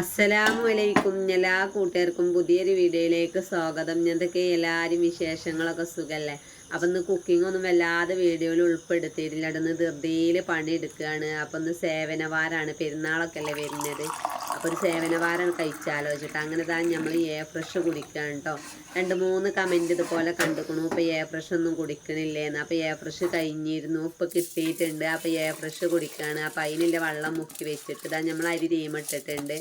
അസ്സലാമു അലൈക്കും എല്ലാ കൂട്ടുകാർക്കും പുതിയൊരു വീഡിയോയിലേക്ക് സ്വാഗതം. എന്തൊക്കെ എല്ലാവരും വിശേഷങ്ങളൊക്കെ സുഖമല്ലേ അപ്പം ഇന്ന് കുക്കിംഗ് ഒന്നും വല്ലാതെ വീഡിയോയിൽ ഉൾപ്പെടുത്തിയിട്ടില്ല. ഇന്ന് ധൃതിയിൽ പണിയെടുക്കുകയാണ്. അപ്പം ഇന്ന് സേവനവാരാണ്. പെരുന്നാളൊക്കെ അല്ലേ വരുന്നത്? അപ്പോൾ ഒരു സേവനവാരാണ് കഴിച്ചാലോ അങ്ങനെ താൻ നമ്മൾ എ ഫ്രഷ് കുടിക്കുകയാണ് കേട്ടോ. രണ്ട് മൂന്ന് കമന്റ് ഇതുപോലെ കണ്ടുക്കണു. ഇപ്പോൾ എ ഫ്രഷ് ഒന്നും കുടിക്കണില്ലേന്ന്. അപ്പോൾ എ ഫ്രഷ് കഴിഞ്ഞിരുന്നു. ഇപ്പോൾ കിട്ടിയിട്ടുണ്ട്. അപ്പോൾ എ ഫ്രഷ് കുടിക്കുകയാണ് അപ്പോൾ അതിനുള്ള വെള്ളം മുക്കി വെച്ചിട്ട് താൻ നമ്മൾ അരി തീമിട്ടിട്ടുണ്ട്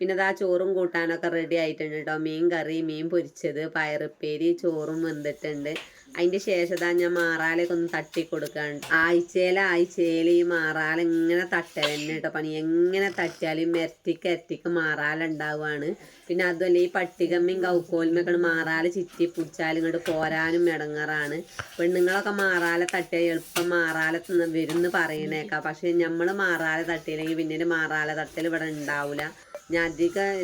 പിന്നെ ഇതാ ചോറും കൂട്ടാനൊക്കെ റെഡി ആയിട്ടുണ്ട് കേട്ടോ മീൻ കറി മീൻ പൊരിച്ചത് പയറുപ്പേരി ചോറും വെന്തിട്ടുണ്ട്. അതിന്റെ ശേഷം താ ഞാൻ മാറാലൊക്കെ ഒന്ന് തട്ടി കൊടുക്കാണ്ട് ആഴ്ചയിൽ ആഴ്ചയിൽ ഈ മാറാല ഇങ്ങനെ തട്ടൽ തന്നെ കേട്ടോ പണി. എങ്ങനെ തട്ടിയാലും ഇരട്ടിക്ക് ഇരട്ടിക്ക് മാറാല ഉണ്ടാവുകയാണ് പിന്നെ അതുമല്ല ഈ പട്ടികമ്മയും കൗക്കോലുമൊക്കെ മാറാല ചിറ്റി പിടിച്ചാലും ഇങ്ങോട്ട് പോരാനും ഇടങ്ങാറാണ് പെണ്ണുങ്ങളൊക്കെ മാറാല തട്ടിയാൽ എളുപ്പം മാറാല വരുന്ന് പറയണേക്കാം. പക്ഷെ നമ്മൾ മാറാല തട്ടിയില്ലെങ്കിൽ പിന്നീട് മാറാല തട്ടൽ ഇവിടെ ഉണ്ടാവില്ല ഞാൻ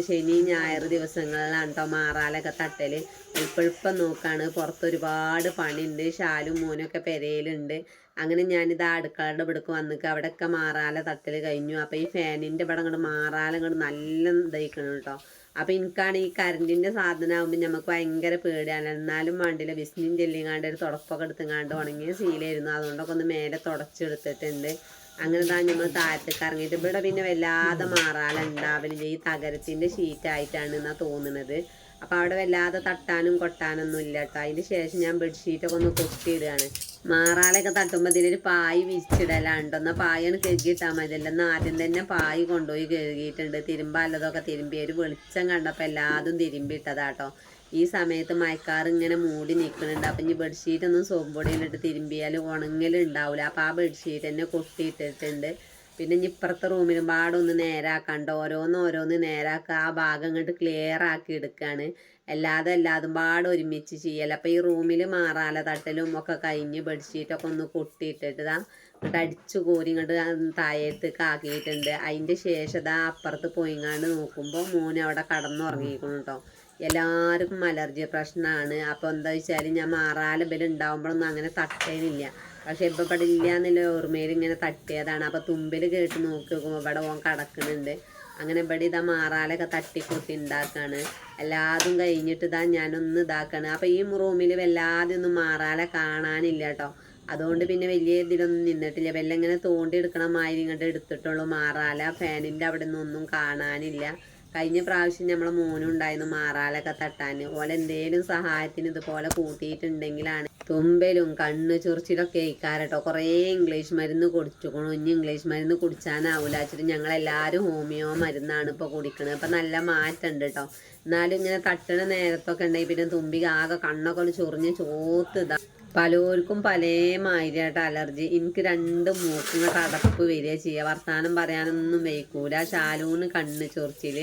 ശനി ഞായർ ദിവസങ്ങളിലാണ് കേട്ടോ മാറാലൊക്കെ തട്ടൽ ഇപ്പോഴിപ്പം നോക്കാണ് പുറത്ത് ഒരുപാട് പണിയുണ്ട് ഷാലും മോനൊക്കെ പെരയിലുണ്ട് അങ്ങനെ ഞാനിത് അടുക്കളയുടെ ഇവിടേക്ക് വന്നിട്ട് അവിടെയൊക്കെ മാറാല തട്ടൽ കഴിഞ്ഞു. അപ്പോൾ ഈ ഫാനിന്റെ ഇവിടെ അങ്ങോട്ട് മാറാല അങ്ങോട്ട് നല്ല ഇതായിക്കണം കേട്ടോ അപ്പോൾ എനിക്കാണ് ഈ കറണ്ടിന്റെ സാധനം ആകുമ്പോൾ നമുക്ക് ഭയങ്കര പേടിയാണ്. എന്നാലും വേണ്ടില്ല വിസ്നിയും ചെല്ലിങ്ങാണ്ട് ഒരു തുടപ്പൊക്കെ എടുത്തുങ്ങാണ്ട് ഉണങ്ങിയ സീലായിരുന്നു അതുകൊണ്ടൊക്കെ ഒന്ന് മേലെ തുടച്ചെടുത്തിട്ടുണ്ട്. അങ്ങനെ താ നമ്മൾ താഴത്തേക്ക് ഇറങ്ങിയിട്ട് ഇവിടെ പിന്നെ വല്ലാതെ മാറാലുണ്ടാവില്ല ഈ തകരത്തിന്റെ ഷീറ്റായിട്ടാണ് എന്നാ തോന്നുന്നത് അപ്പോൾ അവിടെ വല്ലാതെ തട്ടാനും കൊട്ടാനൊന്നും ഇല്ല കേട്ടോ അതിന് ശേഷം ഞാൻ ബെഡ്ഷീറ്റൊക്കെ ഒന്ന് കൊത്തിയിടുകയാണ് മാറാലൊക്കെ തട്ടുമ്പോൾ ഇതിലൊരു പായ് വിരിച്ചിടലാണ്ടോ? എന്നാൽ പായാണ് കഴുകിയിട്ടാൽ മതിയല്ലോ എന്നാൽ ആദ്യം തന്നെ പായ് കൊണ്ടുപോയി കഴുകിയിട്ടുണ്ട്. തിരുമ്പാലതൊക്കെ തിരുമ്പി ഒരു വെളിച്ചം കണ്ടപ്പോൾ എല്ലാതും തിരുമ്പിയിട്ടതാട്ടോ ഈ സമയത്ത് മഴക്കാർ ഇങ്ങനെ മൂടി നിൽക്കുന്നുണ്ട്. അപ്പം ഇനി ബെഡ്ഷീറ്റ് ഒന്നും സോപ്പ് പൊടിയിലിട്ട് തിരുമ്പിയാൽ ഉണങ്ങലുണ്ടാവില്ല അപ്പോൾ ആ ബെഡ്ഷീറ്റ് തന്നെ കൊട്ടിയിട്ടിട്ടുണ്ട്. പിന്നെ ഇനി ഇപ്പുറത്തെ റൂമിലും പാടൊന്ന് നേരാക്കാണ്ട് ഓരോന്ന് ഓരോന്ന് നേരാക്കുക ആ ഭാഗം ഇങ്ങോട്ട് ക്ലിയർ ആക്കി എടുക്കുകയാണ് അല്ലാതെ എല്ലാതും പാട് ഒരുമിച്ച് ചെയ്യല. അപ്പോൾ ഈ റൂമിൽ മാറാല തട്ടലും ഒക്കെ കഴിഞ്ഞ് ബെഡ്ഷീറ്റൊക്കെ ഒന്ന് കൊട്ടിയിട്ടിട്ട് ഇതാ എന്നിട്ട് അടിച്ചു കോരി ഇങ്ങോട്ട് താഴത്തേക്ക് ആക്കിയിട്ടുണ്ട്. അതിന്റെ ശേഷം ഇതാ അപ്പുറത്ത് പോയിങ്ങാണ്ട് നോക്കുമ്പോൾ മോന് അവിടെ കടന്നുറങ്ങിയിരിക്കണം കേട്ടോ എല്ലാവർക്കും അലർജി പ്രശ്നമാണ് അപ്പോൾ എന്താ വെച്ചാൽ ഞാൻ മാറാല ബലം ഉണ്ടാകുമ്പോഴൊന്നും അങ്ങനെ തട്ടേനില്ല പക്ഷെ ഇപ്പം ഇവിടെ ഇല്ല എന്നുള്ള ഓർമ്മയിൽ ഇങ്ങനെ തട്ടിയതാണ്. അപ്പോൾ തുമ്പിൽ കേട്ട് നോക്കി നോക്കുമ്പോൾ ഇവിടെ ഓൻ കിടക്കുന്നുണ്ട്. അങ്ങനെ ഇവിടെ ഇതാ മാറാലൊക്കെ തട്ടിക്കൂട്ടി ഉണ്ടാക്കാണ് എല്ലാതും കഴിഞ്ഞിട്ട് ഇതാ ഞാനൊന്ന് ഇതാക്കാണ്. അപ്പോൾ ഈ റൂമിൽ വല്ലാതെ ഒന്നും മാറാല കാണാനില്ല കേട്ടോ അതുകൊണ്ട് പിന്നെ വലിയ ഇതിലൊന്നും നിന്നിട്ടില്ല. വെല്ലം ഇങ്ങനെ തോണ്ടി എടുക്കണ മാതിരി ഇങ്ങോട്ട് എടുത്തിട്ടുള്ളൂ. മാറാല ഫാനിന്റെ അവിടെ നിന്നൊന്നും കാണാനില്ല. കഴിഞ്ഞ പ്രാവശ്യം നമ്മളെ മോനും ഉണ്ടായിരുന്നു മാറാലൊക്കെ തട്ടാൻ. ഓലെ എന്തേലും സഹായത്തിന് ഇതുപോലെ കൂട്ടിയിട്ടുണ്ടെങ്കിലാണ് തുമ്പലും കണ്ണ് ചൊറിച്ചിലൊക്കെ ഇക്കാരട്ടോ കുറേ ഇംഗ്ലീഷ് മരുന്ന് കുടിച്ചുക്കണു ഇനി ഇംഗ്ലീഷ് മരുന്ന് കുടിച്ചാനാവില്ല വെച്ചിട്ട് ഞങ്ങളെല്ലാവരും ഹോമിയോ മരുന്നാണ് ഇപ്പോൾ കുടിക്കുന്നത് ഇപ്പം നല്ല മാറ്റമുണ്ട് കേട്ടോ എന്നാലും ഇങ്ങനെ തട്ടണ നേരത്തൊക്കെ ഉണ്ടെങ്കിൽ പിന്നെ തുമ്പി ആകെ കണ്ണൊക്കെ ഒന്ന് ചൊറിഞ്ഞ് ചോത്ത് ഇതാ. പലർക്കും പല മാതിരിയായിട്ട് അലർജി. എനിക്ക് രണ്ട് മൂക്കിന് കടപ്പ് വരിക ചെയ്യുക വർത്താനം പറയാനൊന്നും വയ്ക്കൂല ശാലൂന് കണ്ണ് ചൊറിച്ചിൽ.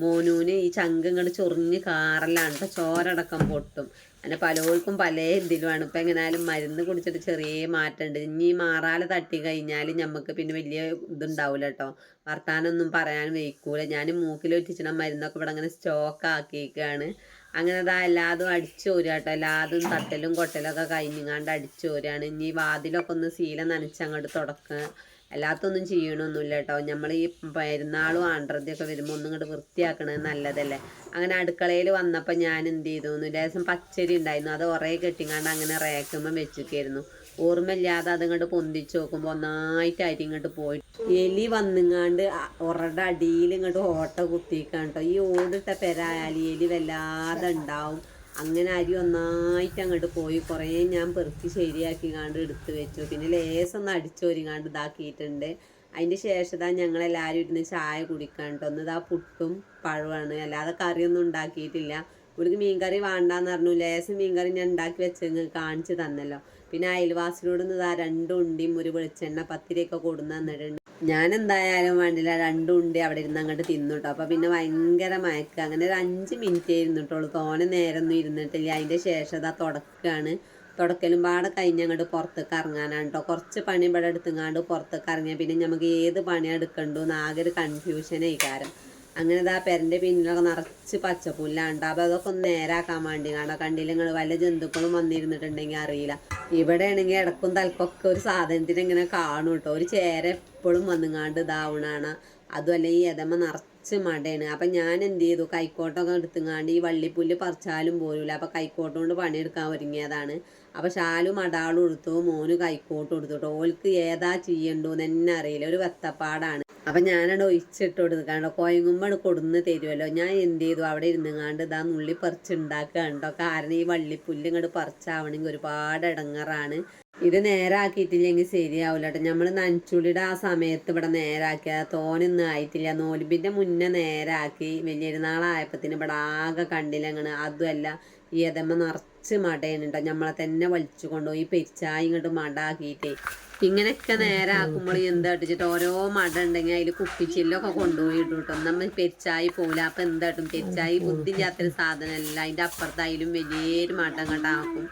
മോനൂന് ഈ ചങ്ക് ഇങ്ങോട്ട് ചൊറിഞ്ഞ് കാറലാണ് ചോരടക്കം പൊട്ടും. അങ്ങനെ പലർക്കും പല ഇതിലുമാണ്. ഇപ്പം എങ്ങനെയാലും മരുന്ന് കുടിച്ചിട്ട് ചെറിയ മാറ്റമുണ്ട് ഇനി മാറാല തട്ടി കഴിഞ്ഞാൽ നമുക്ക് പിന്നെ വലിയ ഇതുണ്ടാവില്ല കേട്ടോ വർത്താനൊന്നും പറയാൻ വയ്ക്കൂല. ഞാൻ മൂക്കിൽ മൂക്കിലൊറ്റിച്ചിന മരുന്നൊക്കെ ഇവിടെ അങ്ങനെ സ്റ്റോക്ക് ആക്കിയിരിക്കുകയാണ് അങ്ങനെ അതാ എല്ലാതും അടിച്ചു കേട്ടോ എല്ലാതും തട്ടലും കൊട്ടലൊക്കെ അടിച്ചു പോരുകയാണ് ഇനി വാതിലൊക്കെ ഒന്ന് ശീല നനച്ചങ്ങോട്ട് തുടക്കുക അല്ലാത്തൊന്നും ചെയ്യണമൊന്നുമില്ല കേട്ടോ നമ്മൾ ഈ പെരുന്നാളും ആണ്ടറതൊക്കെ വരുമ്പോൾ ഒന്നും ഇങ്ങോട്ട് വൃത്തിയാക്കണത് നല്ലതല്ലേ. അങ്ങനെ അടുക്കളയിൽ വന്നപ്പോൾ ഞാൻ എന്ത് ചെയ്തു ലേശം പച്ചരി ഉണ്ടായിരുന്നു. അത് ഒറേ കെട്ടിങ്ങാണ്ട് അങ്ങനെ റേക്കുമ്പോൾ വെച്ചിരിക്കായിരുന്നു ഓർമ്മയില്ലാതെ അതിങ്ങോട്ട് പൊന്തിച്ച് നോക്കുമ്പോൾ ഒന്നായിട്ടായിട്ട് ഇങ്ങോട്ട് പോയി. എലി വന്നിങ്ങാണ്ട് ഉറയുടെ അടിയിൽ ഇങ്ങോട്ട് ഓട്ട കുത്തിക്കാട്ടോ ഈ ഓടിട്ട പെരായാലി എലി വല്ലാതെ ഉണ്ടാവും. അങ്ങനെ അരി ഒന്നായിട്ട് അങ്ങോട്ട് പോയി. കുറേ ഞാൻ പെറുക്കി ശരിയാക്കി കാണ്ട് എടുത്ത് വെച്ചു. പിന്നെ ലേസൊന്ന് അടിച്ചോരിങ്ങാണ്ട് ഇതാക്കിയിട്ടുണ്ട് അതിന്റെ ശേഷം ഞങ്ങളെല്ലാവരും ഇരുന്ന് ചായ കുടിക്കാണ്ട്. ഒന്ന് ഇതാ പുട്ടും പഴമാണ് അല്ലാതെ കറിയൊന്നും ഉണ്ടാക്കിയിട്ടില്ല. ഇവിടേക്ക് മീൻകറി വേണ്ടാന്ന് പറഞ്ഞു. ലേസം മീൻകറി ഞാൻ ഉണ്ടാക്കി വെച്ച് കാണിച്ചു തന്നല്ലോ. പിന്നെ അയൽവാസിനോട് ഇതാ രണ്ട് ഉണ്ടിയും ഒരു വെളിച്ചെണ്ണ പത്തിരിയൊക്കെ കൊടുന്ന് തന്നിട്ടുണ്ട്. ഞാൻ എന്തായാലും വേണ്ടില്ല രണ്ടും ഉണ്ടി അവിടെ ഇരുന്ന് അങ്ങോട്ട് തിന്നുട്ടോ അപ്പോൾ പിന്നെ ഭയങ്കര മയക്കുക അങ്ങനെ ഒരു അഞ്ച് മിനിറ്റ് ഇരുന്നിട്ടുള്ളൂ. തോനെ നേരമൊന്നും ഇരുന്നിട്ടില്ല. അതിന്റെ ശേഷം അതാ തുടക്കുകയാണ് തുടക്കലും പാടെ കഴിഞ്ഞ് അങ്ങോട്ട് പുറത്തേക്ക് ഇറങ്ങാനാണ് കേട്ടോ കുറച്ച് പണി ഇവിടെ എടുത്തുങ്ങാണ്ട് പുറത്തേക്ക് ഇറങ്ങിയാൽ പിന്നെ നമുക്ക് ഏത് പണി എടുക്കണ്ടോ എന്ന് ആകെ ഒരു കൺഫ്യൂഷൻ ആയിക്കാരം അങ്ങനെ ഇതാ പെരന്റെ പിന്നിലൊക്കെ നിറച്ച് പച്ചപ്പുല്ലാണ് അപ്പോൾ അതൊക്കെ ഒന്ന് നേരാക്കാൻ വേണ്ടി കാണാം. കണ്ടില്ല നിങ്ങൾ വല്ല ജന്തുക്കളും വന്നിരുന്നിട്ടുണ്ടെങ്കിൽ അറിയില്ല. ഇവിടെ ആണെങ്കിൽ ഇടക്കും തലക്കൊക്കെ ഒരു സാധനത്തിന് ഇങ്ങനെ കാണും കേട്ടോ ഒരു ചേര എപ്പോഴും വന്നുങ്ങാണ്ട് ഇതാവണാണ്. അതുമല്ല ഈ എതമ നിറച്ച് മടയാണ് അപ്പം ഞാൻ എന്ത് ചെയ്തു? കൈക്കോട്ടൊക്കെ എടുത്തുങ്ങാണ്ട് ഈ വള്ളിപ്പുല്ല് പറിച്ചാലും പോരൂല. അപ്പം കൈക്കോട്ട് കൊണ്ട് പണിയെടുക്കാൻ ഒരുങ്ങിയതാണ്. അപ്പം ഷാലും അടാളും എടുത്തു. മോന് കൈക്കോട്ട് എടുത്തു കേട്ടോ ഓൾക്ക് ഏതാ ചെയ്യണ്ടോന്ന് എന്നെ അറിയില്ല. ഒരു വെത്തപ്പാടാണ്. അപ്പം ഞാനാണ് ഒഴിച്ചിട്ട് കാരണം കോയങ്ങുമ്പോൾ കൊടുന്ന് തരുമല്ലോ ഞാൻ എന്ത് ചെയ്തു? അവിടെ ഇരുന്നുങ്ങാണ്ട് ഇതാ നുള്ളി പറിച്ചുണ്ടാക്കുക കണ്ടോ കാരണം ഈ വള്ളിപ്പുല്ല് ഇങ്ങോട്ട് പറിച്ചാവണമെങ്കിൽ ഒരുപാട് ഇടങ്ങറാണ് ഇത് നേരാക്കിയിട്ടില്ലെങ്കിൽ ശരിയാവില്ല കേട്ടോ. നമ്മൾ നനച്ചുള്ളിയുടെ ആ സമയത്ത് ഇവിടെ നേരാക്കിയ തോനൊന്നും ആയിട്ടില്ല. നോലിമ്പിന്റെ മുന്നേ നേരാക്കി വലിയൊരുനാളായപ്പത്തിന് ഇവിടെ ആകെ കണ്ടില്ലങ്ങനെ അതുമല്ല ഈ എതമ്മ നിറച്ച് മടയാണ് കേട്ടോ. നമ്മളെ തന്നെ വലിച്ചു കൊണ്ടുപോയി പെരിച്ചായി ഇങ്ങോട്ട് മടാക്കിയിട്ടേ. ഇങ്ങനെയൊക്കെ നേരെ ആക്കുമ്പോൾ എന്താ ഇട്ടിട്ട് ഓരോ മട ഉണ്ടെങ്കിൽ അതിൽ കുപ്പിച്ചില്ലൊക്കെ കൊണ്ടുപോയി ഇട്ടുട്ടോ നമ്മൾ പെരിച്ചായി പോകില്ല അപ്പം എന്താട്ടും പെരിച്ചായി ബുദ്ധിയില്ലാത്തൊരു സാധനമല്ല. അതിന്റെ അപ്പുറത്തായാലും വലിയൊരു മട അങ്ങോട്ടാക്കും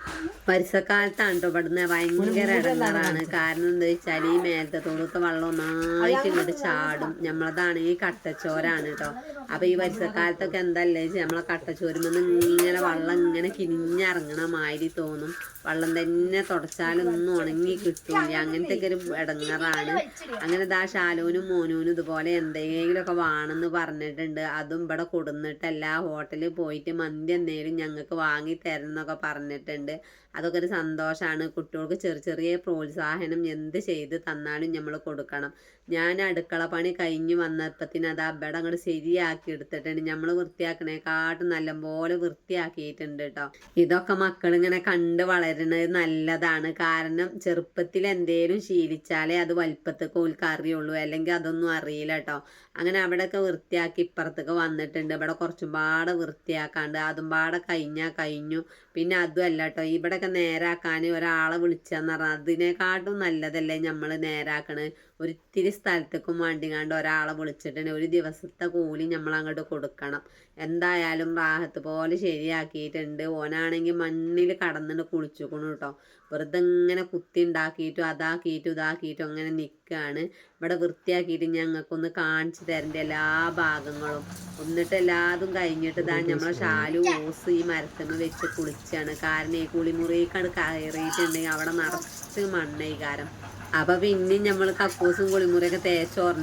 പരിസരക്കാലത്താണ് കേട്ടോ ഇവിടുന്ന് ഭയങ്കര ഇടങ്ങാറാണ്. കാരണം എന്താ വെച്ചാൽ ഈ മേലത്തെ തോളത്തെ വെള്ളം ഒന്നായിട്ട് ഇങ്ങോട്ട് ചാടും. നമ്മളതാണ് ഈ കട്ടച്ചോരാണ് കേട്ടോ. അപ്പൊ ഈ പരിസരക്കാലത്തൊക്കെ എന്തല്ലേ നമ്മളെ കട്ടച്ചോരുമെന്ന് ഇങ്ങനെ വെള്ളം ഇങ്ങനെ കിനിഞ്ഞിറങ്ങണ മാതിരി തോന്നും. വെള്ളം തന്നെ തുടച്ചാലൊന്നും ഉണങ്ങി കിട്ടൂല അങ്ങനത്തെ ഒക്കെ ഒരു ഇടങ്ങറാണ്. അങ്ങനെ ദാ ഷാലോനും മോനൂനും ഇതുപോലെ എന്തെങ്കിലുമൊക്കെ വേണമെന്ന് പറഞ്ഞിട്ടുണ്ട്. അതും ഇവിടെ കൊടുന്നിട്ടല്ല. ഹോട്ടലിൽ പോയിട്ട് മന്തി എന്തെങ്കിലും ഞങ്ങൾക്ക് വാങ്ങി തരണം എന്നൊക്കെ പറഞ്ഞിട്ടുണ്ട്. അതൊക്കെ ഒരു സന്തോഷമാണ് കുട്ടികൾക്ക് ചെറിയ ചെറിയ പ്രോത്സാഹനം എന്ത് ചെയ്ത് തന്നാലും നമ്മൾ കൊടുക്കണം. ഞാൻ അടുക്കള പണി കഴിഞ്ഞ് വന്നപ്പത്തിന് അത് അവിടെ അങ്ങോട്ട് ശരിയാക്കി എടുത്തിട്ടുണ്ട്. നമ്മൾ വൃത്തിയാക്കണേക്കാട്ടും നല്ലപോലെ വൃത്തിയാക്കിയിട്ടുണ്ട് കേട്ടോ ഇതൊക്കെ മക്കൾ ഇങ്ങനെ കണ്ട് വളരുന്നത് നല്ലതാണ്. കാരണം ചെറുപ്പത്തിൽ എന്തേലും ശീലിച്ചാലേ അത് വലിപ്പത്തേക്ക് ഓൽക്ക് അറിയുള്ളൂ. അല്ലെങ്കിൽ അതൊന്നും അറിയില്ല കേട്ടോ അങ്ങനെ അവിടെയൊക്കെ വൃത്തിയാക്കി ഇപ്പുറത്തേക്ക് വന്നിട്ടുണ്ട്. ഇവിടെ കുറച്ചും പാടെ വൃത്തിയാക്കാണ്ട് അതും പാടെ കഴിഞ്ഞാൽ കഴിഞ്ഞു. പിന്നെ അതുമല്ല കേട്ടോ ഇവിടെയൊക്കെ നേരാക്കാൻ ഒരാളെ വിളിച്ചെന്ന് പറഞ്ഞാൽ അതിനെക്കാട്ടും നല്ലതല്ലേ നമ്മൾ നേരാക്കണത് ഒരിത്തിരി സ്ഥലത്തേക്കും വേണ്ടിങ്ങാണ്ട് ഒരാളെ വിളിച്ചിട്ടുണ്ട്. ഒരു ദിവസത്തെ കൂലി നമ്മൾ അങ്ങോട്ട് കൊടുക്കണം. എന്തായാലും റാഹത്ത് പോലെ ശരിയാക്കിയിട്ടുണ്ട്. ഓനാണെങ്കിൽ മണ്ണിൽ കടന്നിട്ട് കുളിച്ചുക്കണു കേട്ടോ വെറുതെ ഇങ്ങനെ കുത്തി ഉണ്ടാക്കിയിട്ടും അതാക്കിയിട്ടും ഇതാക്കിയിട്ടും അങ്ങനെ നിൽക്കുകയാണ് ഇവിടെ വൃത്തിയാക്കിയിട്ട് ഞങ്ങൾക്കൊന്ന് കാണിച്ചു തരേണ്ട എല്ലാ ഭാഗങ്ങളും. എന്നിട്ട് എല്ലാതും കഴിഞ്ഞിട്ട് ഇതാ നമ്മളെ ഷാലു ഓസ് ഈ മരത്തുമ്മ വെച്ച് കുളിച്ചാണ്. കാരണം ഈ കുളിമുറിക്കാണ് കയറിയിട്ടുണ്ടെങ്കിൽ അവിടെ നിറച്ച് മണ്ണൈകാരം. അപ്പൊ പിന്നെയും നമ്മൾ കക്കൂസും കുളിമുറിയൊക്കെ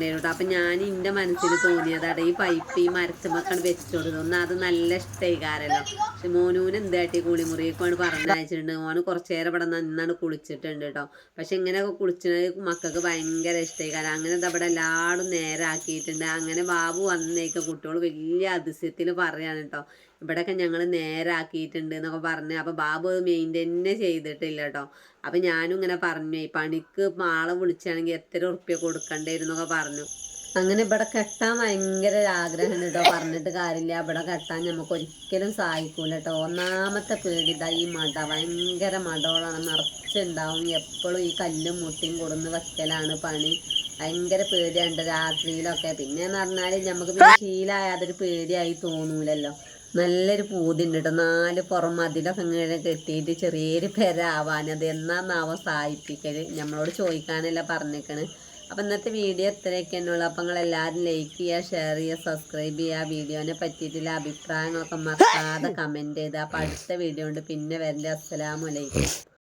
കേട്ടോ അപ്പൊ ഞാൻ എന്റെ മനസ്സിൽ തോന്നിയതാണ് ഈ പൈപ്പ് ഈ മരച്ചുമക്കാണ് വെച്ചു കൊടുത്തത് ഒന്ന് അത് നല്ല ഇഷ്ടമായിക്കാരല്ലോ പക്ഷെ മോനൂന് എന്തായിട്ട് കുളിമുറിയൊക്കെയാണ് പറഞ്ഞയച്ചിട്ടുണ്ട് മോന് കുറച്ചു നേരം ഇവിടെ നന്നാണ് കുളിച്ചിട്ടുണ്ട് കേട്ടോ പക്ഷെ ഇങ്ങനെയൊക്കെ കുളിച്ചത് മക്കൾക്ക് ഭയങ്കര ഇഷ്ടമായി കാരണം. അങ്ങനെ ഇവിടെ എല്ലാവരും നേരാക്കിയിട്ടുണ്ട്. അങ്ങനെ ബാബു വന്നേക്ക് കുട്ടികൾ വലിയ അതിശയത്തിൽ പറയാണ് കേട്ടോ ഇവിടെയൊക്കെ ഞങ്ങൾ നേരാക്കിയിട്ടുണ്ട് എന്നൊക്കെ പറഞ്ഞ്. അപ്പോൾ ബാബു അത് മെയിന്റെയിൻ ചെയ്തിട്ടില്ല കേട്ടോ അപ്പോൾ ഞാനും ഇങ്ങനെ പറഞ്ഞു ഈ പണിക്ക് ആളെ വിളിച്ചാണെങ്കിൽ എത്ര ഉറുപ്പ്യ കൊടുക്കണ്ടായിരുന്നൊക്കെ പറഞ്ഞു. അങ്ങനെ ഇവിടെ കെട്ടാൻ ഭയങ്കര ആഗ്രഹം കേട്ടോ പറഞ്ഞിട്ട് കാര്യമില്ല. ഇവിടെ കെട്ടാൻ നമുക്ക് ഒരിക്കലും സഹായിക്കൂല കേട്ടോ ഒന്നാമത്തെ പേടി ഇതാ ഈ മട. ഭയങ്കര മടോളാണ്. നിറച്ചുണ്ടാവും. എപ്പോഴും ഈ കല്ലും മുട്ടിയും കൊടുന്ന് വെക്കലാണ് പണി. ഭയങ്കര പേടിയുണ്ട് രാത്രിയിലൊക്കെ. പിന്നെ എന്ന് പറഞ്ഞാൽ നമുക്ക് പിന്നെ ശീലമായ അതൊരു പേടിയായി തോന്നൂലല്ലോ. നല്ലൊരു പൂതിണ്ട് കേട്ടോ നാല് പുറം മതിലൊക്കെ ഇങ്ങനെ കെട്ടിയിട്ട് ചെറിയൊരു പെര ആവാനത് എന്നാന്നാവോ സഹായിപ്പിക്കൽ നമ്മളോട് ചോദിക്കാനല്ല പറഞ്ഞേക്കണ്. അപ്പം ഇന്നത്തെ വീഡിയോ ഇത്രയൊക്കെ തന്നെയുള്ളൂ അപ്പം നിങ്ങൾ എല്ലാവരും ലൈക്ക് ചെയ്യുക ഷെയർ ചെയ്യുക സബ്സ്ക്രൈബ് ചെയ്യുക. വീഡിയോനെ പറ്റിയിട്ടുള്ള അഭിപ്രായങ്ങളൊക്കെ മറക്കാതെ കമന്റ് ചെയ്താൽ അപ്പം അടുത്ത വീഡിയോ കൊണ്ട് പിന്നെ വരണ്ടേ. അസ്സലാമലൈക്കും